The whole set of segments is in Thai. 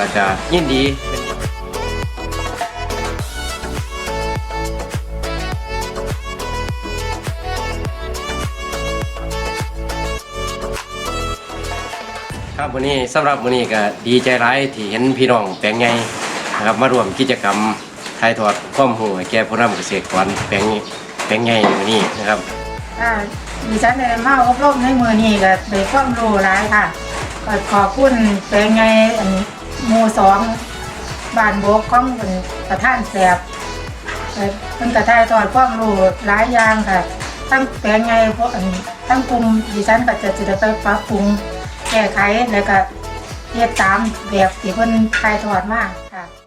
แล้วก็ยินดีครับวันนี้สำหรับวันนี้ก็ดีใจร้ายที่เห็นพี่น้องแปลงไงนะครับมาร่วมกิจกรรมถ่ายทอดความรู้ให้แก่ผู้นำเกษตรกรแปลงแปลงไงวันนี้นะครับอ่าดิฉันได้มาอบรมในมือนี้ก็ได้ความรู้หลายค่ะขอบคุณแปลงไงอัน หมู่สองบ้านบกของเป็นประท่านแสบเอ่อเพิ่นกระทายทอดความรู้หลายอย่างค่ะ ทั้งแปลงไงพวกอันทั้งกลุ่มดิฉันก็จะจะได้ไปปรับปรุงแก้ไขแล้วก็เฮ็ดตามแบบที่เพิ่นทายทอดมากค่ะ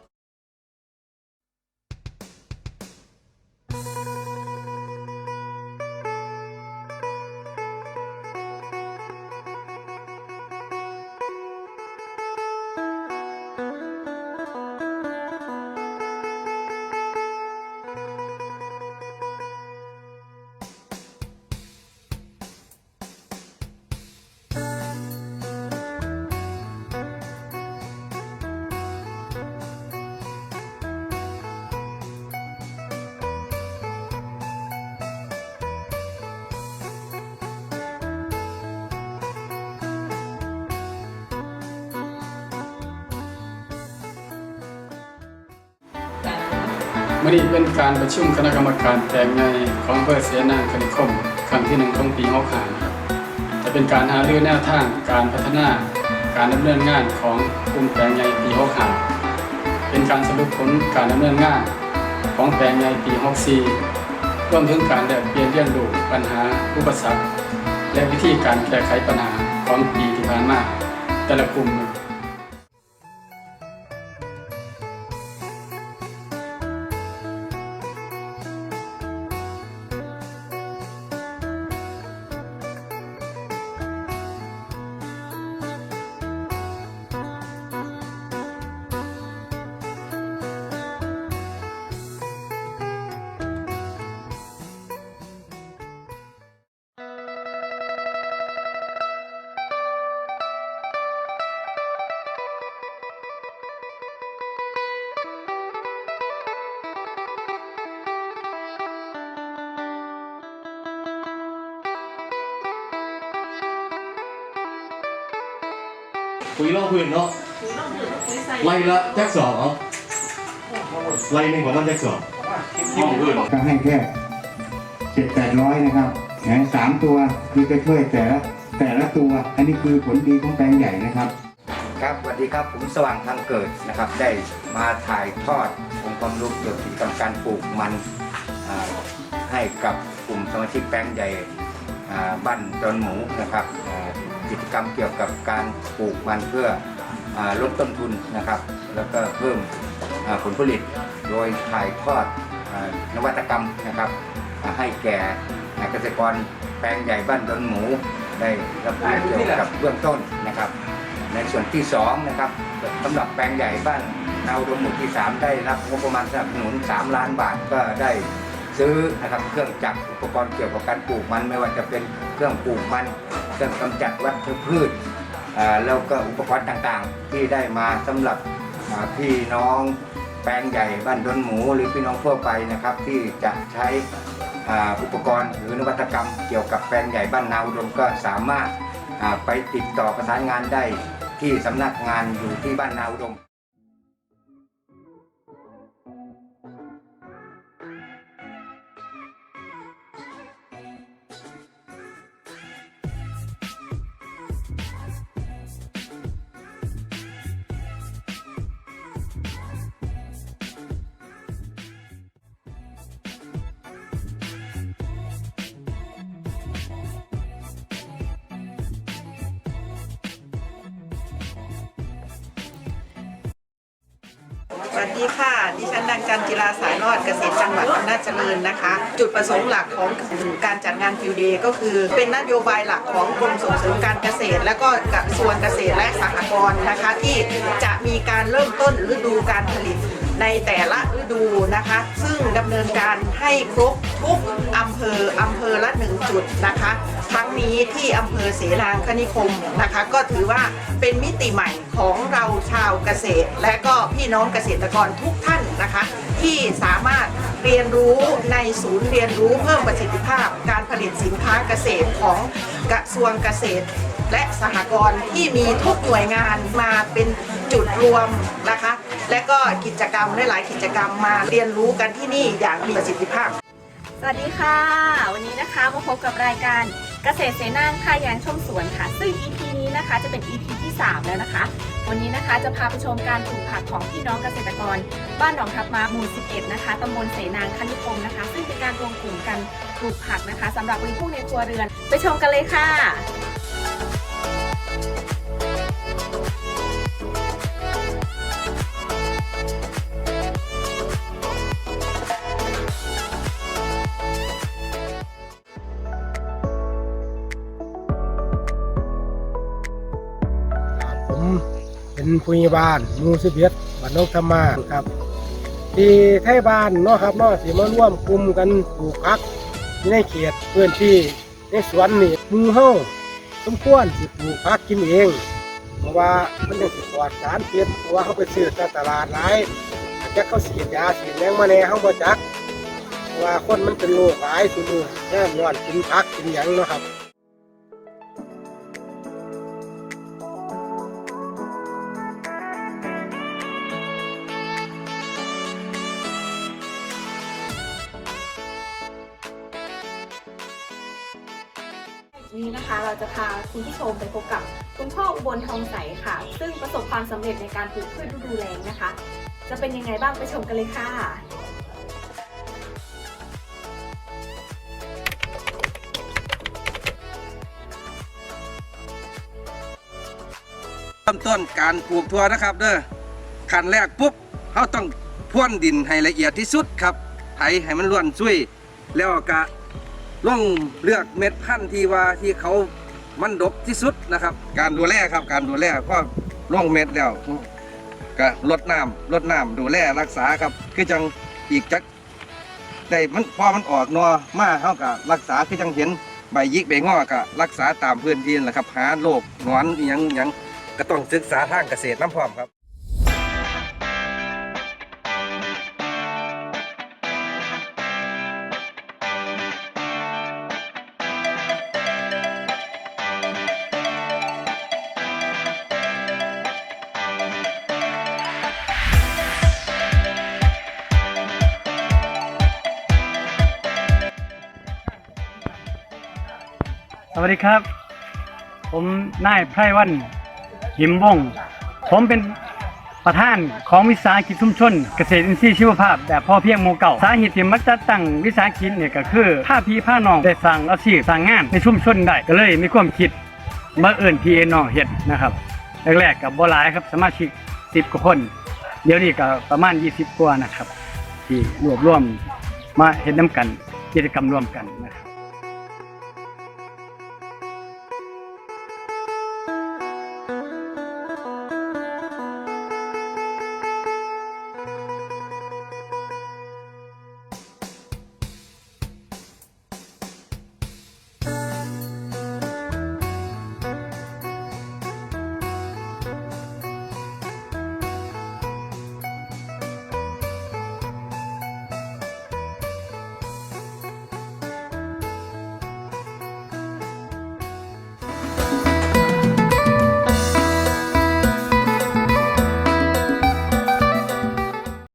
มื่อนี้เป็นการประชุมคณะกรรมการแปลงในของอำเภอเสนางคณิคมครั้งที่หนึ่งของปีหกหาครับจะเป็นการหารือแนวทางการพัฒนาการดำเนินงานของกลุ่มแปลงใหญ่ปีหกหาเป็นการสรุปผลการดำเนินงานของแปลงใหญ่ปีหกสี่รวมถึงการแลกเปลี่ยนเรียนรู้ปัญหาอุปสรรคและวิธีการแก้ไขปัญหาของปีที่ผ่านมาแต่ละกลุ่ม ปุ๋ยล่องพื้นเนาะไล่ละแจ็คสองเอาไล่หนึ่งของมันแจ็คสองล่องพื้นก็ให้แค่เจ็ดแปดร้อยนะครับแหงสามตัวคือจะช่วยแต่ละแต่ละตัว อันนี้คือผลดีของแปลงใหญ่นะครับ ครับสวัสดีครับผมสว่างทางเกิดนะครับ ได้มาถ่ายทอดองค์ความรู้เกี่ยวกับกิจกรรมการปลูกมันอ่าให้กับกลุ่มสมาชิกแปลงใหญ่อ่าบ้านดอนหมูนะครับอ่า กิจกรรมเกี่ยวกับการปลูกมันเพื่ออลดต้นทุนนะครับ แล้วก็เพิ่มผลผลิตโดยถ่ายทอดอนวัตกรรมนะครับ ให้แก่เกษตรกรแปลงใหญ่บ้านดอนหมูได้รับรู้เกี่ยวกับเบื้องต้นนะครับ ในส่วนที่2นะครับสำหรับแปลงใหญ่บ้านนาอุดมหมู่ที่ 3 ได้รับงบประมาณสนับสนุน 3 ล้านบาทก็ได้ซื้อนะครับเครื่องจักรอุปกรณ์เกี่ยวกับการปลูกมันไม่ว่าจะเป็นเครื่องปลูกมัน เครื่องกำจัดวัชพืชแล้วก็อุปกรณ์ต่างๆ ที่ได้มาสำหรับพี่น้องแปลงใหญ่บ้านดอนหมูหรือพี่น้องทั่วไปนะครับ ที่จะใช้อุปกรณ์หรือนวัตกรรมเกี่ยวกับแปลงใหญ่บ้านนาอุดมก็สามารถไปติดต่อประสานงานได้ที่สำนักงานอยู่ที่บ้านนาอุดม วัสดีค่ะ ดิฉันดังจันจิราสายรอดเกษตรจังหวัดอำนาจเจริญนะคะ จุดประสงค์หลักของการจัดงานฟิวเดย์ก็คือ เป็นนโยบายหลักของกรมส่งเสริมการเกษตร และก็กระทรวงเกษตรและสหกรณ์นะคะ ที่จะมีการเริ่มต้นฤดูการผลิต ในแต่ละฤดูนะคะ ซึ่งดำเนินการให้ครบทุกอำเภออำเภอละหนึ่งจุดนะคะทั้งนี้ที่อำเภอเสนางคณิคมนะคะ ก็ถือว่าเป็นมิติใหม่ของเราชาวเกษตร และก็พี่น้องเกษตรกรทุกท่านนะคะ ที่สามารถเรียนรู้ในศูนย์เรียนรู้เพิ่มประสิทธิภาพ การผลิตสินค้าเกษตรของกระทรวงเกษตร และสหกรณ์ที่มีทุกหน่วยงานมาเป็นจุดรวมนะคะ และก็กิจกรรมหลายๆกิจกรรมมาเรียนรู้กันที่นี่อย่างมีประสิทธิภาพ สวัสดีค่ะ วันนี้นะคะมาพบกับรายการเกษตรเสนางค่ะยางชมสวนค่ะ ซึ่ง EP นี้นะคะจะเป็น EP ที่ 3 แล้วนะคะ วันนี้นะคะจะพาไปชมการปลูกผักของพี่น้องเกษตรกร บ้านหนองทับมาหมู่ 11 นะคะตำบลเสนางคณิคมนะคะ ซึ่งเป็นการรวมกลุ่มกันปลูกผักนะคะสำหรับบริโภคในครัวเรือน ไปชมกันเลยค่ะ เป็นผู้ใหญ่บ้านมูสิเบเอ็ดบ้านนกธรรมาครับที่ไทยบ้านเนาะครับเนาะสิมาร่วมกลุ่มกันปลูกผักที่ในเขตพื้นที่ในสวนนี่มูเฮาสมควรสิปลูกผักกินเอง เพราะว่ามันจะสิปลอดสารพิษเพราะว่าเขาไปซื้อจากตลาดหลายอาจจะเขาเสีดยาเสีดแมงมาแน่เฮาบ่จักเพราะว่าคนมันเป็นโรคหลายซุมื้อแน่ย้อนกินผักกินหยังเนาะครับ นี้นะคะ เราจะพาคุณผู้ชมไปพบกับคุณพ่ออุบลทองใสค่ะ ซึ่งประสบความสำเร็จในการปลูกพืชฤดูแล้งนะคะ จะเป็นยังไงบ้างไปชมกันเลยค่ะเริ่มต้นการปลูกถั่วนะครับเด้อขั้นแรกปุ๊บเขาต้องพ่วนดินให้ละเอียดที่สุดครับไถให้มันล้วนซุยแล้วก็ ล่องเลือกเม็ดพันธุ์ที่ว่าที่เขามันดกที่สุดนะครับ การดูแลครับการดูแลพอล่องเม็ดแล้วก็ลดน้ำลดน้ำดูแลรักษาครับ คือจังอีกจักได้มันพอมันออกนอมาเขาก็รักษาคือจังเห็นใบยิกใบงอก็รักษาตามพื้นที่แหละครับหาโรคหนอนอยังอหยังก็ต้องศึกษาทางเกษตรน้ำพร้อมครับ สวัสดีครับ ผมนายไพรวันหิมวง ผมเป็นประธานของวิสาหกิจชุมชน เกษตรอินทรีย์ชีวภาพแบบพ่อเพียงหมู่เก่าสาเหตุที่มักจะตั้งวิสาหกิจเนี่ยก็คือผ้าพี่ผ้าน้องได้สร้างอาชีพสร้างงานในชุมชนได้ก็เลยมีความคิดมาเอิญพี่น้องเฮ็ดนะครับแรกๆกับบ่หลายครับสมาชิก10กว่าคน เดี๋ยวนี้ก็ประมาณ 20 กว่านะครับ ที่รวบรวมมาเฮ็ดน้ำกันกิจกรรมร่วมกัน